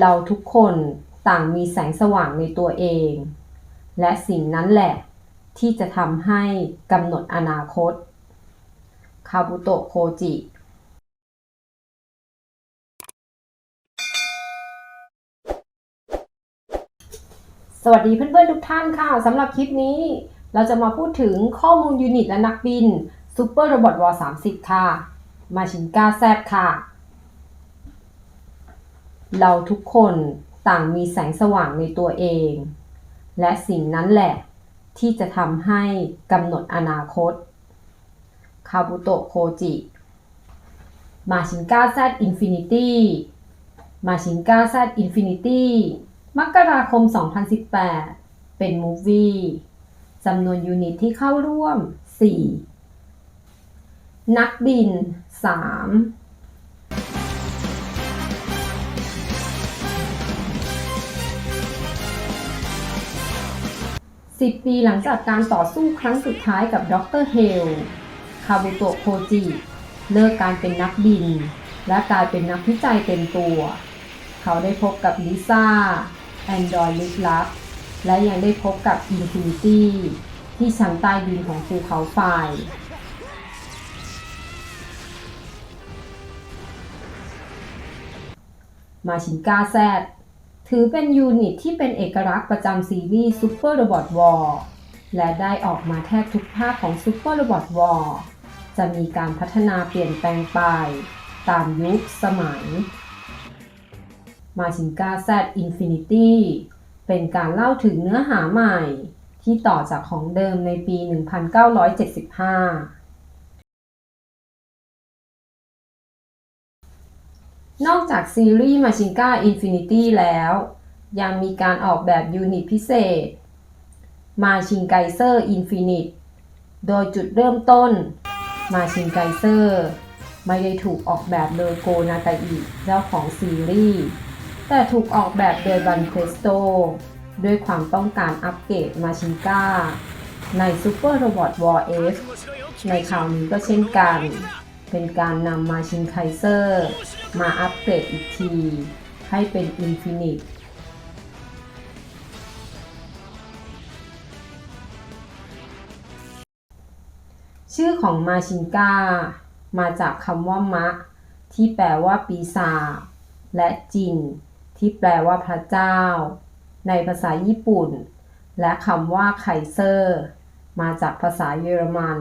เราทุกคนต่างมีแสงสว่างในตัวเอง และสิ่งนั้นแหละที่จะทำให้กำหนดอนาคต คาบุโตะโคจิสวัสดีเพื่อนๆทุกท่านค่ะสำหรับคลิปนี้เราจะมาพูดถึงข้อมูลยูนิตและนักบิน Super Robot War 30 ค่ะ มาชินกาแซดค่ะ เราทุกคนต่างมีแสงสว่างในตัวเอง และสิ่งนั้นแหละที่จะทำให้กำหนดอนาคต คาบุโตะโคจิ มาชินกาแซดอินฟินิตี้มาชินกาแซดอินฟินิตี้มกราคม 2018 เป็นมูฟวี่จำนวนยูนิตที่เข้าร่วม 4 นักบิน 3 สิบปีหลังจากการต่อสู้ครั้งสุดท้ายกับดรเฮล คาบุโตะโคจิ เลิกการเป็นนักบิน และกลายเป็นนักวิจัยเต็มตัว เขาได้พบกับลิซ่า แอนดรอยลึกลับ และยังได้พบกับอินฟินิตี้ที่ชั้นใต้ดินของภูเขาไฟมาชินกาแซด ถือเป็นยูนิตที่เป็นเอกลักษณ์ประจำซีรีส์ Super Robot War และได้ออกมาแทบทุกภาคของ Super Robot War จะมีการพัฒนาเปลี่ยนแปลงไปตามยุคสมัย มาชินกาแซดอินฟินิตี้เป็นการเล่าถึงเนื้อหาใหม่ที่ต่อจากของเดิมในปี 1975 นอกจากซีรีส์มาชินกาอินฟินิตี้แล้ว ยังมีการออกแบบยูนิตพิเศษ มาชินไกเซอร์อินฟินิต โดยจุดเริ่มต้น มาชินไกเซอร์ ไม่ได้ถูกออกแบบโดยโกนาตาอิเจ้าของซีรีส์ แต่ถูกออกแบบโดยบันเพสโต ด้วยความต้องการอัปเกรดมาชินกาใน Super Robot War F ในคราวนี้ก็เช่นกัน เป็นการนำมาชินไคเซอร์ มาอัปเกรดอีกที ให้เป็นอินฟินิตชื่อของมาชินกามาจากคำว่ามะ ที่แปลว่าปีศาจและจิน ที่แปลว่าพระเจ้า ในภาษาญี่ปุ่น และคำว่าไคเซอร์ มาจากภาษาเยอรมัน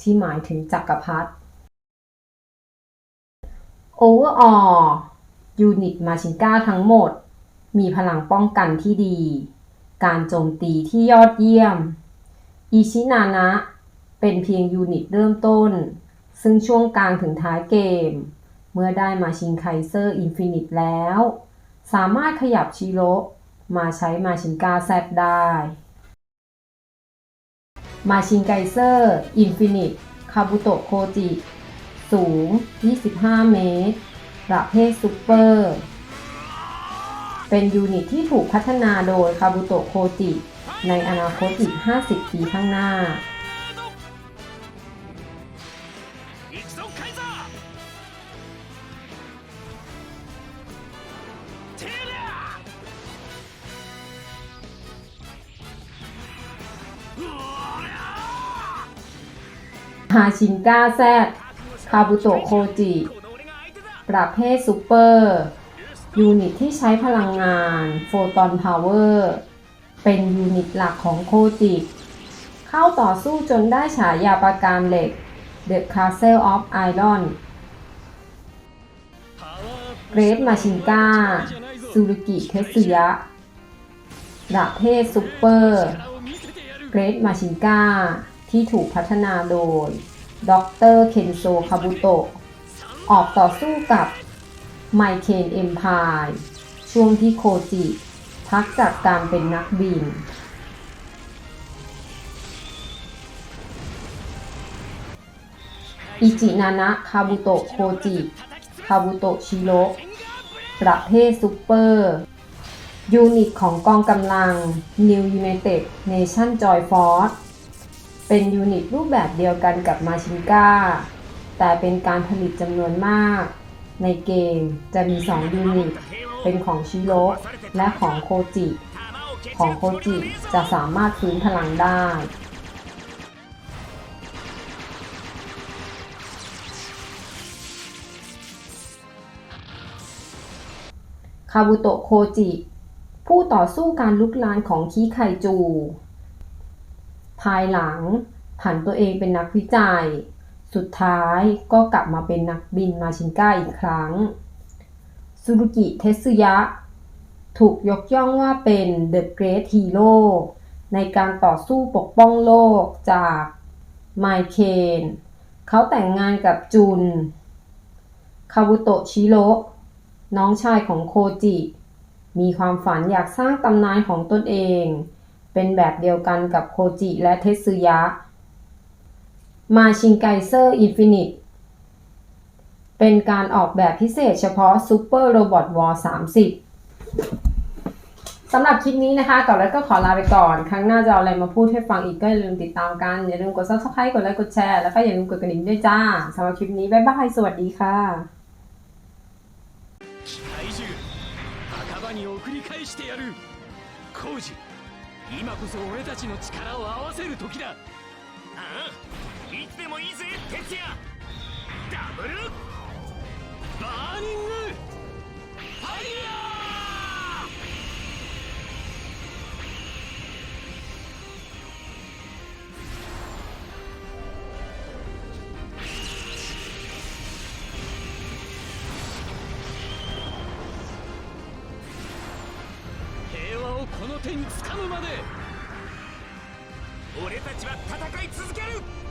ที่หมายถึงจักรพรรดิ Overall ยูนิตมาชินกาทั้งหมด มีพลังป้องกันที่ดี การโจมตีที่ยอดเยี่ยม อิชินานะเป็นเพียงยูนิตเริ่มต้น ซึ่งช่วงกลางถึงท้ายเกม เมื่อได้มาชินไคเซอร์อินฟินิตแล้ว สามารถขยับชิโรมาใช้มาชินกาแซดได้มาชินไกเซอร์ อินฟินิต คาบุโตะโคจิ สูง 25 เมตร ประเภทซูเปอร์ เป็นยูนิตที่ถูกพัฒนาโดยคาบุโตะโคจิ ในอนาคตอีก 50 ปีข้างหน้า ฮาชินก้าแซด คาบุโตะโคจิ ประเภทซูเปอร์ ยูนิตที่ใช้พลังงานโฟตอนพาวเวอร์ เป็นยูนิตหลักของโคจิ เข้าต่อสู้จนได้ฉายาประการเหล็ก The Castle of Iron เกรฟมาชินกาซูรุกิเทสุยะ ประเภทซูเปอร์ เกรฟมาชินกาที่ถูกพัฒนาโดย ดรเคนโซคาบุโตะออกต่อสู้กับไมเคนเอ็มพายช่วงที่โคจิพักจากการเป็นนักบิน อิจินานะคาบุโตะโคจิคาบุโตะชิโรประเภทซูเปอร์ ยูนิตของกองกำลัง New United Nation Joy Force เป็นยูนิตรูปแบบเดียวกันกับมาชินกาแต่เป็นการผลิตจำนวนมาก ในเกมจะมี 2 ยูนิต เป็นของชิโร่และของโคจิ ของโคจิจะสามารถฟื้นพลังได้ คาบุโตะโคจิ ผู้ต่อสู้การลุกลานของคิไคจู ภายหลังผันตัวเองเป็นนักวิจัย สุดท้ายก็กลับมาเป็นนักบินมาชินก้าอีกครั้ง ซูรุกิเทสึยะ ถูกยกย่องว่าเป็น The Great Hero ในการต่อสู้ปกป้องโลกจากไมเคนเขาแต่งงานกับจุน คาบุโตะชิโร่น้องชายของโคจิ มีความฝันอยากสร้างตำนานของตนเอง เป็นแบบเดียวกันกับโคจิและเทสึยะ มาชิงไกเซอร์อินฟินิต เป็นการออกแบบพิเศษเฉพาะ Super Robot War 30 สำหรับคลิปนี้นะคะก่อนแล้วก็ขอลาไปก่อน ครั้งหน้าจะเอาอะไรมาพูดให้ฟังอีกก็อย่าลืมติดตามกัน อย่าลืมกด subscribe กดไลค์กดแชร์ แล้วก็อย่าลืมกดกระดิ่งด้วยจ้าสำหรับคลิปนี้ บ๊ายบาย สวัสดีค่ะ 機械獣墓場に送り返してやる浩二 今こそ俺たちの力を合わせる時だ。ああいつでもいいぜ哲也。ダブル。バーニング。ファイヤー手につかむまで。俺たちは戦い続ける。